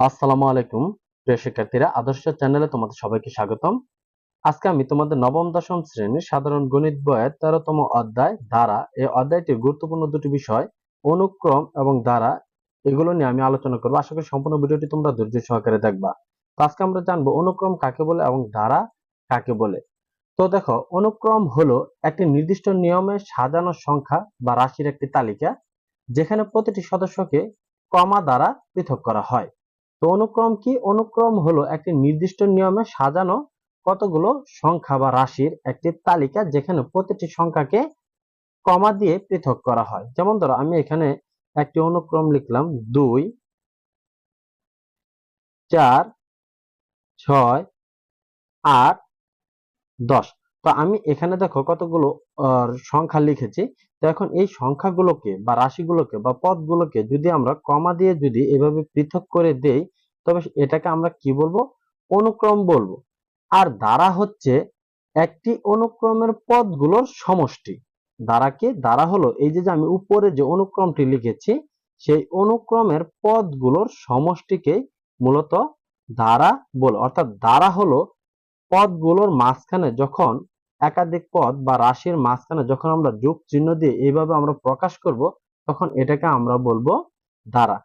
আসসালামু আলাইকুম, প্রিয় শিক্ষার্থীরা, আদর্শ চ্যানেলে তোমাদের সবাইকে স্বাগতম। আজকে আমি তোমাদের নবম, দশম শ্রেণির সাধারণ গণিত বইয়ের তেরোতম অধ্যায়, ধারা। এই অধ্যায়টির গুরুত্বপূর্ণ দুটি বিষয়, অনুক্রম এবং ধারা। এগুলো নিয়ে আমি আলোচনা করব। আশা করি সম্পূর্ণ ভিডিওটি তোমরা ধৈর্য সহকারে দেখবা। তো আজকে আমরা জানব অনুক্রম কাকে বলে এবং ধারা কাকে বলে। তো দেখো, অনুক্রম হলো একটি নির্দিষ্ট নিয়মে সাজানো সংখ্যা বা রাশির একটি তালিকা, যেখানে প্রতিটি সদস্যকে কমা দ্বারা পৃথক করা হয়। তো অনুক্রম কি? অনুক্রম হলো একটি নির্দিষ্ট নিয়মে সাজানো কতগুলো সংখ্যা বা রাশির একটি তালিকা যেখানে প্রতিটি সংখ্যাকে কমা দিয়ে পৃথক করা হয়। যেমন ধরো, আমি এখানে একটি অনুক্রম লিখলাম দুই, চার, ছয়, আট, দশ। তো আমি এখানে দেখো কতগুলো সংখ্যা লিখেছি। তো এখন এই সংখ্যাগুলোকে বা রাশিগুলোকে বা পদগুলোকে যদি আমরা কমা দিয়ে যদি এভাবে পৃথক করে দেই, তবে এটাকে আমরা কি বলব? অনুক্রম বলব। আর দ্বারা হচ্ছে একটি অনুক্রমের পদগুলোর সমষ্টি। দ্বারা কি? দ্বারা হলো এই যে আমি উপরে যে অনুক্রমটি লিখেছি, সেই অনুক্রমের পদগুলোর সমষ্টিকে মূলত দ্বারা বলো, অর্থাৎ দ্বারা হলো পদগুলোর মাঝখানে যখন একাধিক পদ বা রাশির মাঝখানে যখন আমরা যোগ চিহ্ন দিয়ে এইভাবে আমরা প্রকাশ করব, তখন এটাকে আমরা বলব দ্বারা।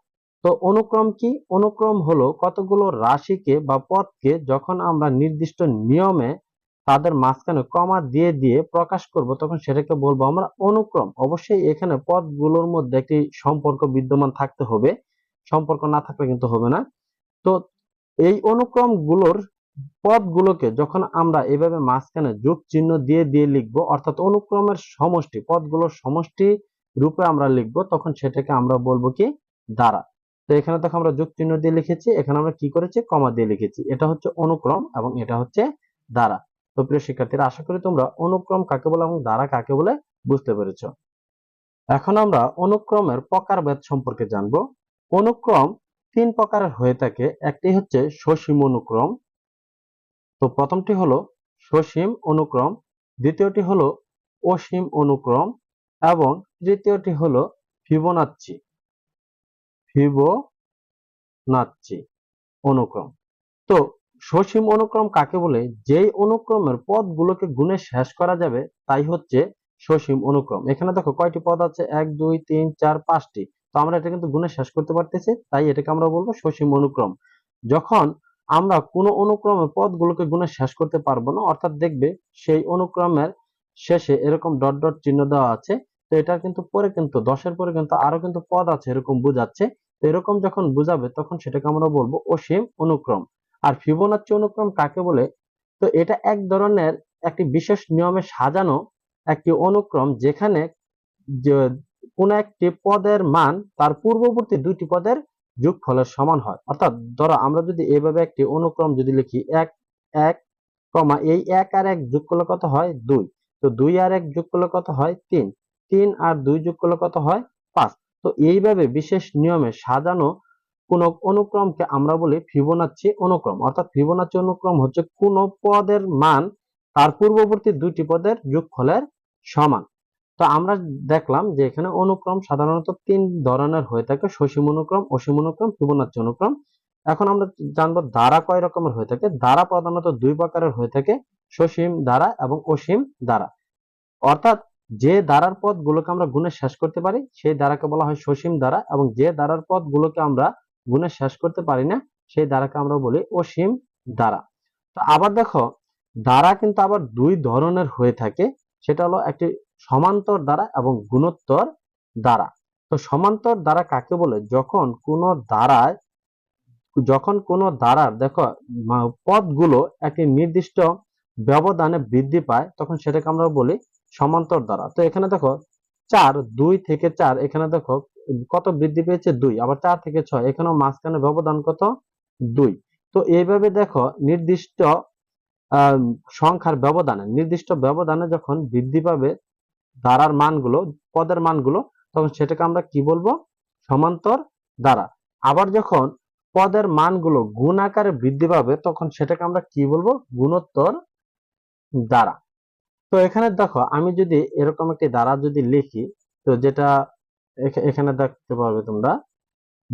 তো অনুক্রম কি? অনুক্রম হলো কতগুলো রাশিকে বা পদকে যখন আমরা নির্দিষ্ট নিয়মে তাদের মাঝখানে কমা দিয়ে দিয়ে প্রকাশ করব, তখন সেটাকে বলব আমরা অনুক্রম। অবশ্যই এখানে পদগুলোর মধ্যে একটি সম্পর্ক বিদ্যমান থাকতে হবে। সম্পর্ক না থাকলে কিন্তু হবে না। তো এই অনুক্রমগুলোর পদগুলোকে যখন আমরা এভাবে মাঝখানে যোগ চিহ্ন দিয়ে দিয়ে লিখব, অর্থাৎ অনুক্রমের সমষ্টি, পদগুলোর সমষ্টি রূপে আমরা লিখব, তখন সেটাকে আমরা বলব কি? দ্বারা। তো এখানে দেখো আমরা যোগ চিহ্ন দিয়ে লিখেছি, এখানে আমরা কি করেছি? কমা দিয়ে লিখেছি। এটা হচ্ছে অনুক্রম এবং এটা হচ্ছে দ্বারা। তো প্রিয় শিক্ষার্থীরা, আশা করি তোমরা অনুক্রম কাকে বলে এবং দ্বারা কাকে বলে বুঝতে পেরেছ। এখন আমরা অনুক্রমের প্রকারভেদ সম্পর্কে জানব। অনুক্রম তিন প্রকারের হয়ে থাকে। একটি হচ্ছে সসীম অনুক্রম তো প্রথমটি হলো সসীম অনুক্রম, দ্বিতীয়টি হলো অসীম অনুক্রম, এবং তৃতীয়টি হলো ফিবোনাচ্চি। ফিবোনাচ্চি অনুক্রম। তো সসীম অনুক্রম কাকে বলে? যেই অনুক্রমের পদগুলোকে গুণে শেষ করা যাবে, তাই হচ্ছে সসীম অনুক্রম। এখানে দেখো কয়টি পদ আছে? এক, দুই, তিন, চার, পাঁচটি। তো আমরা এটা কিন্তু গুণে শেষ করতে পারতেছি, তাই এটাকে আমরা বলব সসীম অনুক্রম। যখন আমরা কোনো অনুক্রমের পদগুলোকে গুণে শেষ করতে পারব না। অর্থাৎ দেখবে সেই অনুক্রমের শেষে এরকম ডট ডট চিহ্ন দেওয়া আছে। তো এটা কিন্তু পরে কিন্তু, দশের পরে কিন্তু আরও কিন্তু পদ আছে এরকম বুঝাচ্ছে। তো এরকম যখন বুঝাবে তখন সেটাকে আমরা বলব অসীম অনুক্রম। আর ফিবোনাচ্চি অনুক্রম কাকে বলে? তো এটা এক ধরনের একটি বিশেষ নিয়মে সাজানো একটি অনুক্রম যেখানে কোন একটি পদের মান তার পূর্ববর্তী দুইটি পদের যোগফলের সমান হয়। অর্থাৎ ধরো আমরা যদি এইভাবে একটি অনুক্রম যদি লিখি, এক এক, কমা এই এক আর এক যোগ করলে কত হয়? দুই। তো দুই আর এক যোগ করলে কত হয়? তিন। তিন আর দুই যোগ করলে কত হয়? পাঁচ। তো এইভাবে বিশেষ নিয়মে সাজানো কোন অনুক্রমকে আমরা বলি ফিবোনাচ্চি অনুক্রম। অর্থাৎ ফিবোনাচ্চি অনুক্রম হচ্ছে কোন পদের মান তার পূর্ববর্তী দুইটি পদের যোগফলের সমান। তো আমরা দেখলাম যে এখানে অনুক্রম সাধারণত তিন ধরনের হয়ে থাকে, সসীম অনুক্রম, অসীম অনুক্রম, ফিবোনাচ্চি অনুক্রম। এখন আমরা জানব দ্বারা কয় রকমের হয়ে থাকে? দ্বারা প্রধানত দুই প্রকারের হয়ে থাকে, সসীম দ্বারা এবং অসীম দ্বারা। অর্থাৎ যে দ্বারার পদগুলোকে আমরা গুণে শেষ করতে পারি, সেই দ্বারাকে বলা হয় সসীম দ্বারা এবং যে দ্বারার পদগুলোকে আমরা গুণে শেষ করতে পারি না, সেই দ্বারাকে আমরা বলি অসীম দ্বারা। তো আবার দেখো, দ্বারা কিন্তু আবার দুই ধরনের হয়ে থাকে, সেটা হলো একটি সমান্তর দ্বারা এবং গুণোত্তর দ্বারা। তো সমান্তর দ্বারা কাকে বলে? যখন কোনো দ্বারায়, যখন কোনো দ্বারার দেখো পদগুলো একটি নির্দিষ্ট ব্যবধানে বৃদ্ধি পায়, তখন সেটাকে আমরা বলি সমান্তর দ্বারা। তো এখানে দেখো, চার, দুই থেকে চার, এখানে দেখো, কত বৃদ্ধি পেয়েছে? দুই। আবার চার থেকে ছয়, এখানেও মাঝখানে ব্যবধান কত? দুই। তো এইভাবে দেখো, নির্দিষ্ট সংখ্যার ব্যবধানে, নির্দিষ্ট ব্যবধানে যখন বৃদ্ধি পাবে দ্বারার মানগুলো, পদের মানগুলো, তখন সেটাকে আমরা কি বলব? সমান্তর দ্বারা। আবার যখন পদের মানগুলো গুণ আকারে বৃদ্ধি পাবে, তখন সেটাকে আমরা কি বলব? গুণোত্তর দ্বারা। তো এখানে দেখো, আমি যদি এরকম একটি দ্বারা যদি লিখি, তো যেটা এখা- এখানে দেখতে পাবে তোমরা,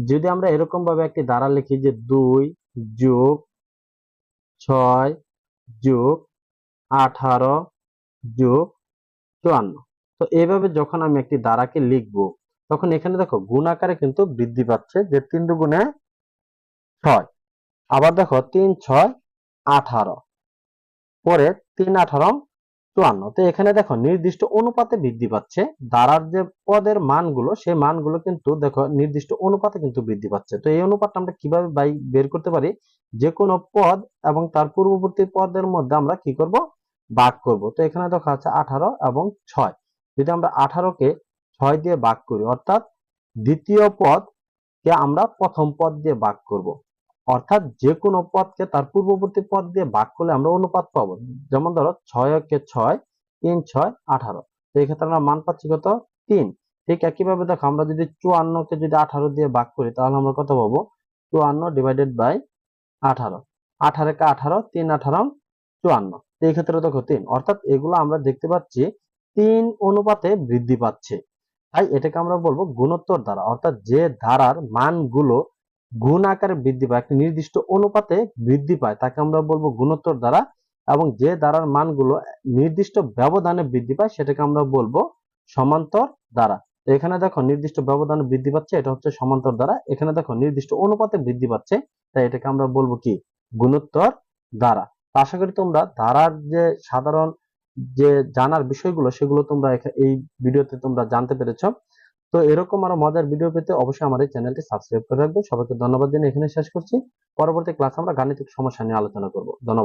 যদি আমরা এরকম ভাবে একটি ধারা লিখি যে দুই যোগ ছয় যোগ আঠারো যোগ চুয়ান্ন তো এইভাবে যখন আমি একটি ধারাকে লিখব, তখন এখানে দেখো গুণ আকারে কিন্তু বৃদ্ধি পাচ্ছে যে তিন দুগুণে ছয়। আবার দেখো তিন, ছয়, আঠারো। পরে তিন, আঠারো, চুয়ান্ন। তো এখানে দেখো নির্দিষ্ট অনুপাতে বৃদ্ধি পাচ্ছে। দ্বারার যে পদের মানগুলো, সেই মানগুলো কিন্তু দেখো নির্দিষ্ট অনুপাতে কিন্তু বৃদ্ধি পাচ্ছে। তো এই অনুপাতটা আমরা কীভাবে বাই, বের করতে পারি? যে কোনো পদ এবং তার পূর্ববর্তী পদের মধ্যে আমরা কি করব? ভাগ করব। তো এখানে দেখো আছে আঠারো এবং ছয়। যদি আমরা আঠারোকে ছয় দিয়ে ভাগ করি, অর্থাৎ দ্বিতীয় পদকে আমরা প্রথম পদ দিয়ে ভাগ করব। অর্থাৎ যে কোনো পদকে তার পূর্ববর্তী পদ দিয়ে ভাগ করলে আমরা অনুপাত পাবো। যেমন ধরো ছয় কে ছয়, তিন, ছয়, আঠারো। তো এই ক্ষেত্রে আমরা মান পাচ্ছি কত? তিন। ঠিক একইভাবে দেখো, আমরা যদি চুয়ান্নকে যদি আঠারো দিয়ে ভাগ করি, তাহলে আমরা কত পাবো? চুয়ান্ন ডিভাইডেড বাই আঠারো। আঠারো কে আঠারো, তিন আঠারো, চুয়ান্ন। এই ক্ষেত্রে দেখো তিন। অর্থাৎ এগুলো আমরা দেখতে পাচ্ছি তিন অনুপাতে বৃদ্ধি পাচ্ছে। তাই এটাকে আমরা বলব গুণোত্তর ধারা অর্থাৎ যে ধারার মানগুলো গুণ আকারে বৃদ্ধি পায়, একটা নির্দিষ্ট অনুপাতে বৃদ্ধি পায়, তাকে আমরা বলব গুণোত্তর দ্বারা। এবং যে ধারার মানগুলো নির্দিষ্ট ব্যবধানে বৃদ্ধি পায়, সেটাকে আমরা বলব সমান্তর তো এখানে দেখো নির্দিষ্ট ব্যবধানে বৃদ্ধি পাচ্ছে, এটা হচ্ছে সমান্তর দ্বারা। এখানে দেখো নির্দিষ্ট অনুপাতে বৃদ্ধি পাচ্ছে, তাই এটাকে আমরা বলব কি? গুণোত্তর দ্বারা। আশা করি তোমরা ধারার যে সাধারণ যে জানার বিষয়গুলো, সেগুলো তোমরা এই ভিডিওতে তোমরা জানতে পেরেছ। তো এরকম আরও মজার ভিডিও পেতে অবশ্যই আমার এই চ্যানেলটি সাবস্ক্রাইব করে রাখবে। সবাইকে ধন্যবাদ জানিয়ে এখানে শেষ করছি। পরবর্তী ক্লাস আমরা গাণিতিক সমস্যা নিয়ে আলোচনা করব। ধন্যবাদ।